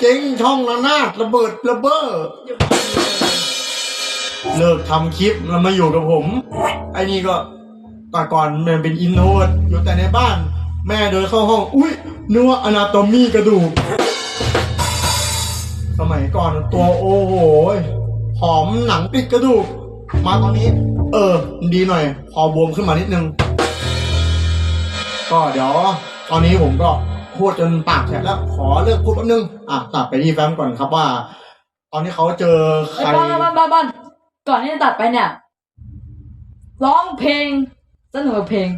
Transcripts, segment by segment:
เจ๊งช่องระนาดระเบิดระเบ้อเลิกทำคลิปแล้วมาอยู่กับผม ไอ้นี่ก็แต่ก่อนมันเป็นอินโนเวดอยู่แต่ในบ้าน แม่เดินเข้าห้อง อุ้ยนึกว่าอนาโตมีกระดูก สมัยก่อนตัวโอ้โหผอมหนังปิดกระดูก มาตอนนี้ เออ ดีหน่อย พอบวมขึ้นมานิดนึง ก็เดี๋ยว ตอนนี้ผมก็ พูดจนปากแฉะแล้วขอเลิกพูดแป๊บนึงอะตัดไปที่แฟ้มก่อนครับว่า ตอนนี้เขาเจอใคไอ้รบอลบอลบอลบอลก่อนที่จะตัดไปเนี่ย ร้องเพลงสนุกกับเพลง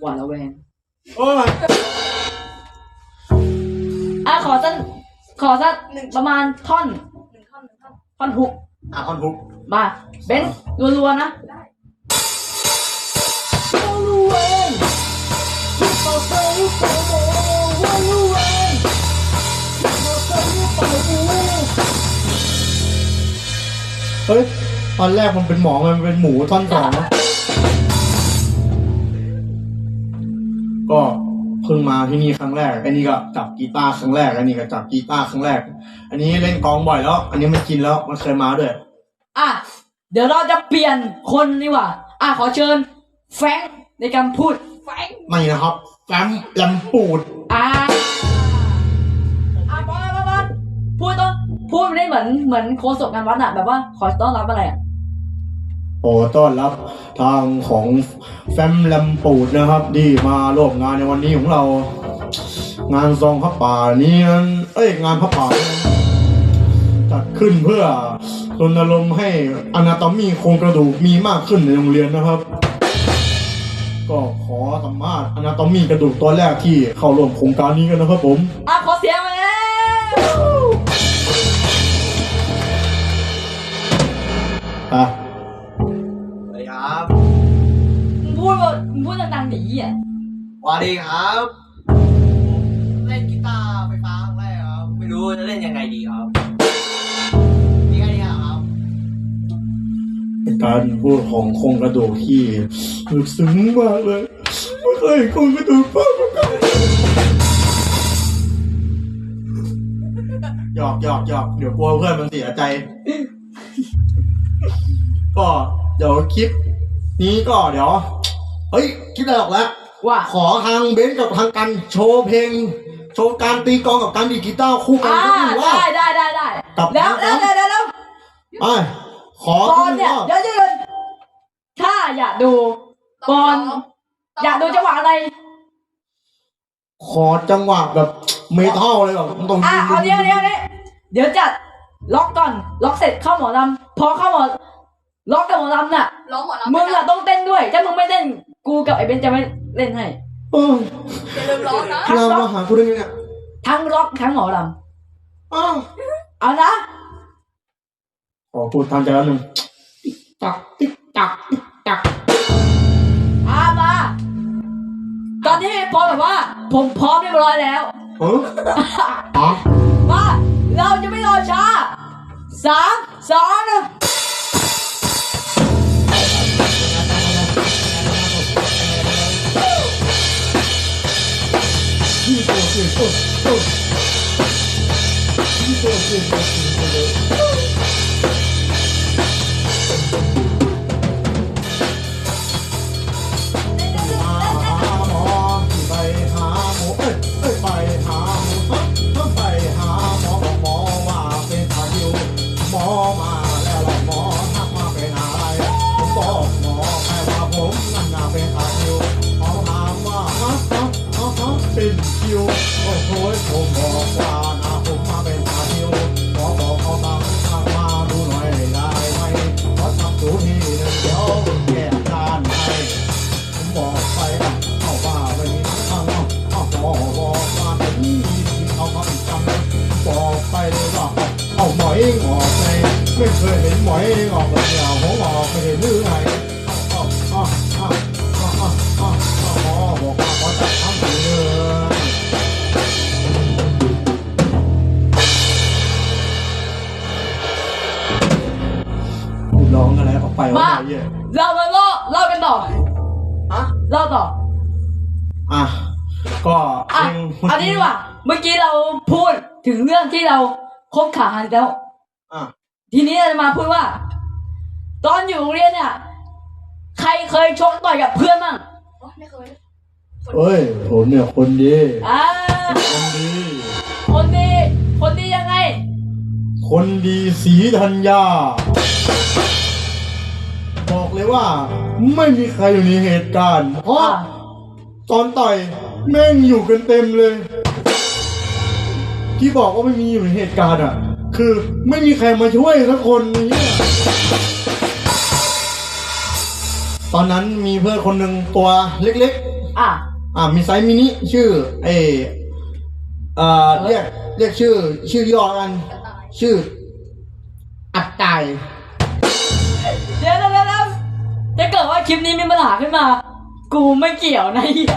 หวานละแวงโอ้ยอะขอสักขอสักหนึ่งประมาณท่อนหนึ่งท่อนหนึ่งท่อนท่อนฮุกอะคอนทุก มาเบนซ์รัวๆนะรั ฮ้ย ตอนแรกมันเป็นหมอมันเป็นหมูท่อนสองนะก็เพิ่งมาที่นี่ครั้งแรก อันนี้ก็จับกีตาร์ครั้งแรก อันนี้ก็จับกีตาร์ครั้งแรก อันนี้เล่นกลองบ่อยแล้ว อันนี้มันกินแล้ว มันเคยมาด้วย อะ เดี๋ยวเราจะเปลี่ยนคนดีกว่า อะขอเชิญ แฟรงค์ในการพูด แฟรงค์ไม่นะครับ แฟมลำปูด อะอะบอลบอลบอลพูดต้น พูดไม่ได้เหมือนเหมือนโคศกงานวัดอะแบบว่าขอต้อนรับอะไรอะโอ้ต้อนรับทางของแฟมลำปูดนะครับที่มาร่วมงานในวันนี้ของเรา งานซองพระป่านี้นั้นเอ้ยงานพระป่านี้จัดขึ้นเพื่อรณรงค์ให้อนาโตมีโครงกระดูกมีมากขึ้นในโรงเรียนนะครับ ก็ขอสัมภาษณ์อนาโตมีกระดูกตัวแรกที่เข้าร่วมโครงการนี้กันนะครับผม อะขอเสียง มาแล้วอะสวัสดีครับมึงพูดว่ามึงพูดดังๆหนีอะสวัสดีครับเล่นกีตาร์ไฟฟ้าครั้งแรกครับ ไม่รู้จะเล่นยังไงดีครับมีแค่นี้ครับเป็นการพูดของโครงกระดูกที่ลึกซึ้งมากเลยไม่เคยเห็นโครงกระดูกมากมาก่อนหยอกหยอกหยอกเดี๋ยวกลัวเพื่อนมันเสียใจ ก็เดี๋ยวคลิปนี้ก็เดี๋ยว เฮ้ยคลิปอะไรออกแล้ว ว่า ขอทางเบนซ์กับทางกันโชว์เพลง โชว์การตีกลองกับการดีดกีตาร์คู่กันอ่าสักหนึ่งรอบได้ได้ได้ได้กับแล้วแล้วแล้วแล้วแล้วไปขอปอสันกหนึ่งเนี่ยรอบเดี๋ยวจะถ้าอยากดูปอนอยากดูจังหวะอะไรขอจังหวะแบบเมทัลเลยแบบตรงอะเอาเดี๋ยวเดี๋ยวเดี๋ยวเดี๋ยวจัดล็อกก่อนล็อกเสร็จเข้าหมอลำพอเข้าหมอ ล็อกกับหมอลำน่ะ ร้องหมอลำมึงอะต้องเต้นด้วย ถ้ามึงไม่เต้น กูกับไอ้เบนจะไม่เล่นให้เอออย่าลืมร้องนะ เรามาหาคุณได้ไงเนี่ยทั้งล็อกทั้งหมอลอ้าวำเอานะขอพูดทางใจแล้วหนึ่งติ๊กตักติ๊กตักติ๊กตักอามา ตอนนี้ปอนแบบว่า ผมพร้อมเรียบร้อยแล้ว เอออ๋อมา เราจะไม่รอช้าสามสองหนึ่ง ที่โตเไม่เคยเห็นหมอยงอกเลยเอาหัวงอกไม่เห็นหรือไงเอาเอาเอาเอาเอาเอาเอาหมอบอกว่าขอจัดทำเลยคุณร้องอะไรออกไปวะมาเหี้ยเรามาเล่าเล่ากันต่อฮะเล่าต่ออะก็อะเพลงเอานี้ดีกว่าเมื่อกี้เราพูดถึงเรื่องที่เราคบขากันแล้วอะ ทีนี้เราจะมาพูดว่า ตอนอยู่โรงเรียนเนี่ย ใครเคยชกต่อยกับเพื่อนบ้างไม่เคยเอ้ยผมเนี่ยคนดีอ่าคนดี คนดี คนดียังไง คนดีสีธัญญา บอกเลยว่า ไม่มีใครอยู่ในเหตุการณ์ เพราะอ่าตอนต่อยแม่งอยู่กันเต็มเลย ที่บอกว่าไม่มีอยู่ในเหตุการณ์อะ คือไม่มีใครมาช่วยสักคนนี้ตอนนั้นมีเพื่อนคนหนึ่งตัวเล็กอะ ๆ อ่ามีไซส์มินิชื่อเออเอ่อเรียกเรียกชื่อ ชื่อย่อกัน ชื่อ อัดตายเดี๋ยวเดี๋ยวเดี๋ยวถ้าเกิดว่าคลิปนี้มีปัญหาขึ้นมา กูไม่เกี่ยวนะเหี้ย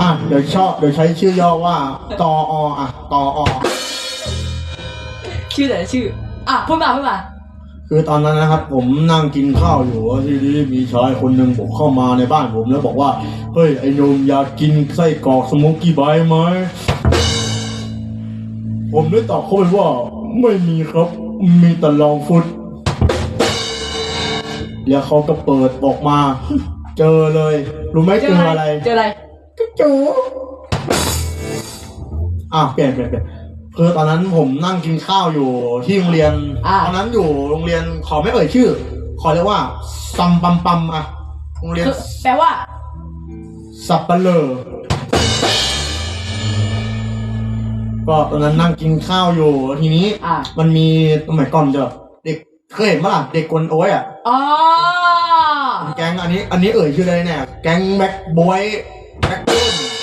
อะเดี๋ยวชอบเดี๋ยวใช้ชื่อย่อว่าตอออะตออ ชื่อแต่ละชื่อ อะพูดมาพูดมา คือตอนนั้นนะครับ ผมนั่งกินข้าวอยู่แล้วทีนี้มีชายคนหนึ่งผมเข้ามาในบ้านผมแล้วบอกว่าเฮ้ยไอ้หนมอยากกินไส้กรอกสโมกกี้ไบต์ไหมผมได้ตอบเขาไปว่าไม่มีครับ มีแต่ลองฟุตแล้วเขาก็เปิดออกมา เจอเลยรู้ไหมเจออะไร เจออะไร กระจูอะเปลี่ยนเปลี่ยนเปลี่ยน คือตอนนั้นผมนั่งกินข้าวอยู่ที่โรงเรียน อ่า ตอนนั้นอยู่โรงเรียนขอไม่เอ่ยชื่อ ขอเรียกว่าซัมปัมปัมอะโรงเรียนคือแปลว่าสับปะเลอก็ตอนนั้นนั่งกินข้าวอยู่ทีนี้ อ่ามันมีสมัยก่อนจะเด็กเคยเห็นปะล่ะเด็กกวนโอ้ยอะอ๋อแก๊งอันนี้ อันนี้เอ่ยชื่ออะไรเนี่ยแก๊งแบ็คบอยแบ็คต้น